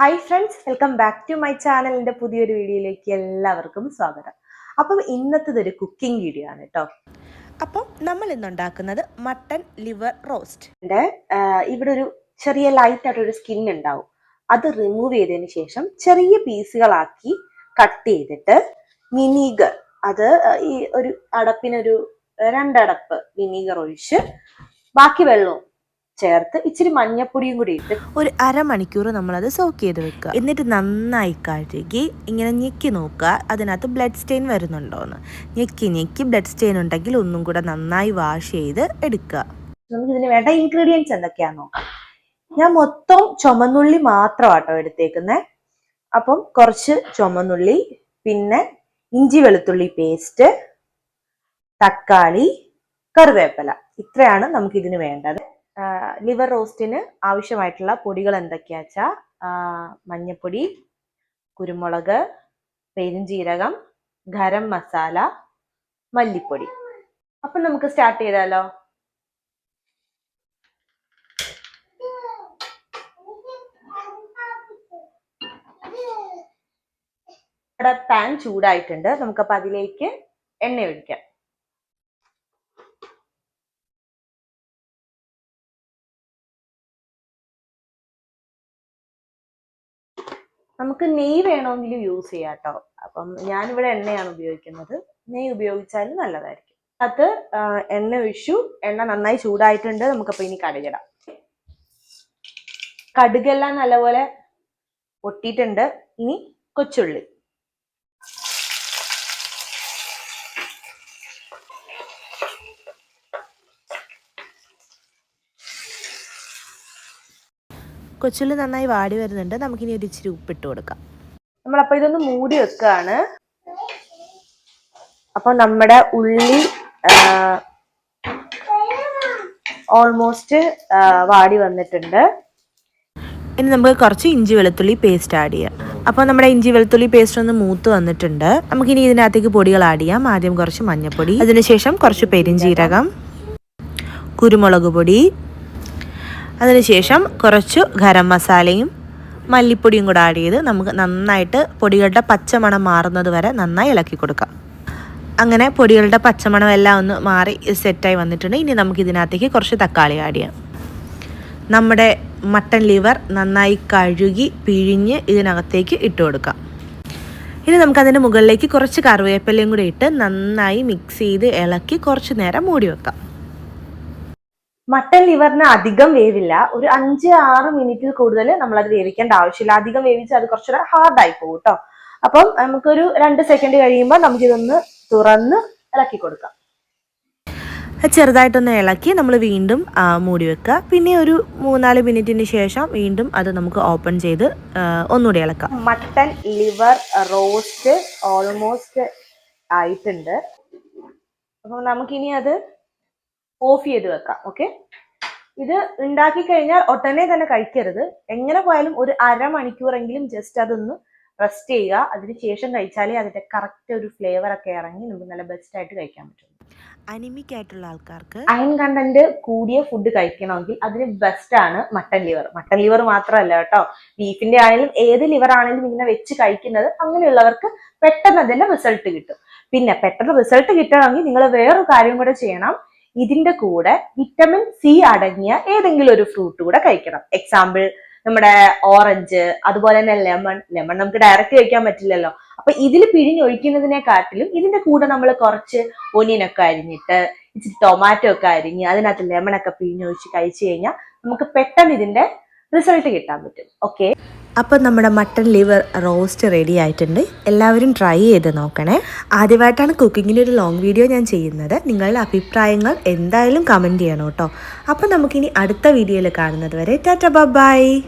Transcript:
Hi friends welcome back to my ചാനലിന്റെ പുതിയൊരു വീഡിയോയിലേക്ക് എല്ലാവർക്കും സ്വാഗതം. അപ്പം ഇന്നത്തെ ഒരു കുക്കിംഗ് വീഡിയോ ആണ് കേട്ടോ അപ്പം നമ്മൾ ഇന്ന് ഉണ്ടാക്കുന്നത് മട്ടൺ ലിവർ റോസ്റ്റ് ഇവിടെ ഒരു ചെറിയ ലൈറ്റ് ആയിട്ടൊരു സ്കിൻ ഉണ്ടാവും. അത് റിമൂവ് ചെയ്തതിന് ശേഷം ചെറിയ പീസുകളാക്കി കട്ട് ചെയ്തിട്ട് വിനീഗർ അത് ഈ ഒരു അടപ്പിനൊരു രണ്ടടപ്പ് വിനീഗർ ഒഴിച്ച് ബാക്കി വെള്ളവും ചേർത്ത് ഇച്ചിരി മഞ്ഞപ്പൊടിയും കൂടി ഇട്ട് ഒരു അരമണിക്കൂർ നമ്മളത് സോക്ക് ചെയ്ത് വെക്കുക. എന്നിട്ട് നന്നായി കഴുകി ഇങ്ങനെ ഞെക്കി നോക്കുക. അതിനകത്ത് ബ്ലഡ് സ്റ്റെയിൻ വരുന്നുണ്ടോന്ന്. ഞെക്കി ഞെക്കി ബ്ലഡ് സ്റ്റെയിൻ ഉണ്ടെങ്കിൽ ഒന്നും കൂടെ നന്നായി വാഷ് ചെയ്ത് എടുക്കുക. നമുക്ക് ഇതിന് വേണ്ട ഇൻഗ്രീഡിയൻസ് എന്തൊക്കെയാന്ന്. നോക്കാം ഞാൻ മൊത്തം ചുമന്നുള്ളി മാത്രമാട്ടോ എടുത്തേക്കുന്നത് അപ്പം കുറച്ച് ചുമന്നുള്ളി പിന്നെ ഇഞ്ചി വെളുത്തുള്ളി പേസ്റ്റ് തക്കാളി കറിവേപ്പില. ഇത്രയാണ് നമുക്ക് ഇതിന് വേണ്ടത്. ലിവർ റോസ്റ്റിന് ആവശ്യമായിട്ടുള്ള പൊടികൾ എന്തൊക്കെയാ വെച്ചാൽ മഞ്ഞപ്പൊടി കുരുമുളക് പെരുംജീരകം ഗരം മസാല മല്ലിപ്പൊടി. അപ്പം നമുക്ക് സ്റ്റാർട്ട് ചെയ്താലോ? ഇവിടെ പാൻ ചൂടായിട്ടുണ്ട്. നമുക്കപ്പോൾ അതിലേക്ക് എണ്ണ ഒഴിക്കാം. നമുക്ക് നെയ് വേണമെങ്കിലും യൂസ് ചെയ്യാം കേട്ടോ അപ്പം ഞാനിവിടെ എണ്ണയാണ് ഉപയോഗിക്കുന്നത്. നെയ് ഉപയോഗിച്ചാലും നല്ലതായിരിക്കും. അത് എണ്ണ ഒഴിച്ചു. എണ്ണ നന്നായി ചൂടായിട്ടുണ്ട്. നമുക്കപ്പോൾ ഇനി കടുകിടാം. കടുകെല്ലാം നല്ലപോലെ പൊട്ടിയിട്ടുണ്ട്. ഇനി കൊച്ചുള്ളി. കൊച്ചുള്ളി നന്നായി വാടി വരുന്നുണ്ട്. നമുക്കിനി ഒരു ഇച്ചിരി ഉപ്പിട്ട് കൊടുക്കാം. നമ്മളപ്പോൾ ഇതൊന്ന് മൂടി വെക്കുകയാണ് അപ്പോൾ നമ്മുടെ ഉള്ളി ഓൾമോസ്റ്റ് വാടി വന്നിട്ടുണ്ട്. ഇനി നമുക്ക് കുറച്ച് ഇഞ്ചി വെളുത്തുള്ളി പേസ്റ്റ് ആഡ് ചെയ്യാം. അപ്പോൾ നമ്മുടെ ഇഞ്ചി വെളുത്തുള്ളി പേസ്റ്റ് ഒന്ന് മൂത്ത് വന്നിട്ടുണ്ട്. നമുക്കിനി ഇതിനകത്തേക്ക് പൊടികൾ ആഡ് ചെയ്യാം. ആദ്യം കുറച്ച് മഞ്ഞൾപ്പൊടി അതിനുശേഷം കുറച്ച് പെരിഞ്ചീരകം കുരുമുളക് പൊടി അതിനുശേഷം കുറച്ച് ഗരം മസാലയും മല്ലിപ്പൊടിയും കൂടെ ആഡ് ചെയ്ത് നമുക്ക് നന്നായിട്ട് പൊടികളുടെ പച്ചമണം മാറുന്നത് വരെ നന്നായി ഇളക്കി കൊടുക്കാം. അങ്ങനെ പൊടികളുടെ പച്ചമണം എല്ലാം ഒന്ന് മാറി സെറ്റായി വന്നിട്ടുണ്ട്. ഇനി നമുക്ക് ഇതിനകത്തേക്ക് കുറച്ച് തക്കാളി ആഡ് ചെയ്യാം. നമ്മുടെ മട്ടൻ ലിവർ നന്നായി കഴുകി പിഴിഞ്ഞ് ഇതിനകത്തേക്ക് ഇട്ട് കൊടുക്കാം. ഇനി നമുക്കതിന്റെ മുകളിലേക്ക് കുറച്ച് കറിവേപ്പിലയും കൂടി ഇട്ട് നന്നായി മിക്സ് ചെയ്ത് ഇളക്കി കുറച്ച് നേരം മൂടി വെക്കാം. മട്ടൻ ലിവറിന് അധികം വേവില്ല. ഒരു അഞ്ച് ആറ് മിനിറ്റിൽ കൂടുതൽ നമ്മൾ അത് വേവിക്കേണ്ട ആവശ്യമില്ല. അധികം വേവിച്ച് അത് കുറച്ചുകൂടെ ഹാർഡായി പോകും കേട്ടോ അപ്പം നമുക്കൊരു രണ്ട് സെക്കൻഡ് കഴിയുമ്പോൾ നമുക്കിതൊന്ന് തുറന്ന് ഇളക്കി കൊടുക്കാം. ചെറുതായിട്ടൊന്ന് ഇളക്കി നമ്മൾ വീണ്ടും മൂടി വെക്കുക. പിന്നെ ഒരു മൂന്നാൽ മിനിറ്റിന് ശേഷം വീണ്ടും അത് നമുക്ക് ഓപ്പൺ ചെയ്ത് ഒന്നുകൂടി ഇളക്കാം. മട്ടൻ ലിവർ റോസ്റ്റ് ഓൾമോസ്റ്റ് ആയിട്ടുണ്ട്. അപ്പം നമുക്കിനി അത് ഓഫ് ചെയ്ത് വെക്കാം ഓക്കെ ഇത് ഉണ്ടാക്കി കഴിഞ്ഞാൽ ഒട്ടനെ തന്നെ കഴിക്കരുത്. എങ്ങനെ പോയാലും ഒരു അരമണിക്കൂറെങ്കിലും ജസ്റ്റ് അതൊന്ന് റെസ്റ്റ് ചെയ്യുക. അതിനുശേഷം കഴിച്ചാലേ അതിന്റെ കറക്റ്റ് ഒരു ഫ്ലേവർ ഒക്കെ ഇറങ്ങി നമുക്ക് നല്ല ബെസ്റ്റ് ആയിട്ട് കഴിക്കാൻ പറ്റും അനിമിക് ആയിട്ടുള്ള ആൾക്കാർക്ക് അയൺ കണ്ടന്റ് കൂടിയ ഫുഡ് കഴിക്കണമെങ്കിൽ അതിന് ബെസ്റ്റ് ആണ് മട്ടൻ ലിവർ മട്ടൻ ലിവർ മാത്രമല്ല കേട്ടോ. ബീഫിന്റെ ആണെങ്കിലും ഏത് ലിവർ ആണെങ്കിലും ഇങ്ങനെ വെച്ച് കഴിക്കുന്നത് അങ്ങനെയുള്ളവർക്ക് പെട്ടെന്ന് അതിന്റെ റിസൾട്ട് കിട്ടും. പിന്നെ പെട്ടെന്ന് റിസൾട്ട് കിട്ടണമെങ്കിൽ നിങ്ങൾ വേറൊരു കാര്യം കൂടെ ചെയ്യണം. ഇതിന്റെ കൂടെ വിറ്റമിൻ സി അടങ്ങിയ ഏതെങ്കിലും ഒരു ഫ്രൂട്ട് കൂടെ കഴിക്കണം. എക്സാമ്പിൾ നമ്മുടെ ഓറഞ്ച് അതുപോലെ തന്നെ ലെമൺ ലെമൺ നമുക്ക് ഡയറക്റ്റ് കഴിക്കാൻ പറ്റില്ലല്ലോ. അപ്പൊ ഇതിൽ പിഴിഞ്ഞൊഴിക്കുന്നതിനെക്കാട്ടിലും ഇതിന്റെ കൂടെ നമ്മൾ കുറച്ച് ഒനിയനൊക്കെ അരിഞ്ഞിട്ട് ഇച്ചിരി ടൊമാറ്റോ ഒക്കെ അരിഞ്ഞ് അതിനകത്ത് ലെമൺ ഒക്കെ പിഴിഞ്ഞൊഴിച്ച് കഴിച്ചു കഴിഞ്ഞാൽ നമുക്ക് പെട്ടെന്ന് ഇതിന്റെ റിസൾട്ട് കിട്ടാൻ പറ്റും. ഓക്കെ അപ്പം നമ്മുടെ മട്ടൺ ലിവർ റോസ്റ്റ് റെഡി ആയിട്ടുണ്ട്. എല്ലാവരും ട്രൈ ചെയ്ത് നോക്കണേ. ആദ്യമായിട്ടാണ് കുക്കിങ്ങിന്റെ ഒരു ലോങ് വീഡിയോ ഞാൻ ചെയ്യുന്നത്. നിങ്ങളുടെ അഭിപ്രായങ്ങൾ എന്തായാലും കമന്റ് ചെയ്യണം കേട്ടോ. അപ്പം നമുക്കിനി അടുത്ത വീഡിയോയിൽ കാണുന്നത് വരെ ടാറ്റ ബൈ.